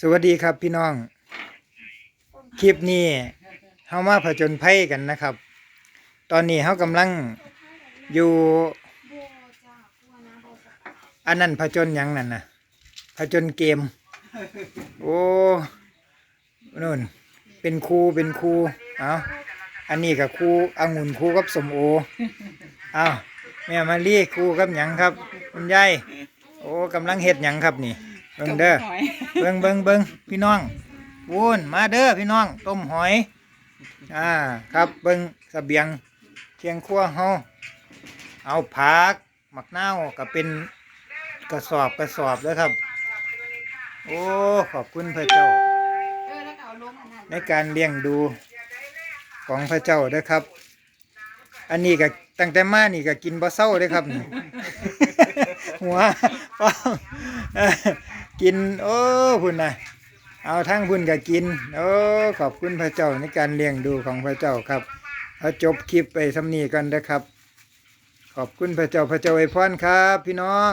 สวัสดีครับพี่น้อง คลิปนี้เฮามาผจญภัยกันนะครับ ตอนนี้เฮากำลังอยู่ อันนั้นผจญหยังนั่นนะผจญเกม โอ้นู่น เป็นครูเป็นครูเอาอันนี้กับครูองุ่นครูกับสมโอเอาแม่มารีครูกับหยังครับ คุณยายโอ้กำลังเฮ็ดหยังครับนี่ เบิ่งเด้อเบิ่งเบิ่งเบิ่งพี่น้องวูนมาเด้อพี่น้อง ต้มหอย อ่า ครับเบิ่งเสบียงเคียงครัวเฮาเอาผักหมักนาวก็เป็นกระสอบกระสอบเด้อครับ โอ้ขอบคุณพระเจ้าเออแล้วก็เอาลงอันนั้นในการเลี้ยงดูของพระเจ้าเด้อครับ อันนี้ก็ตั้งแต่มานี่ก็กินบ่เศร้าเด้อครับนี่หัวป้องเอ้อ กิน โอ้พุ่นนะเอาทั้งพุ่นก็กิน โอ้ขอบคุณพระเจ้าในการเลี้ยงดูของพระเจ้าครับเอาจบคลิปไปสำนีกันนะครับ ขอบคุณพระเจ้าพระเจ้าไอพรครับ พี่น้อง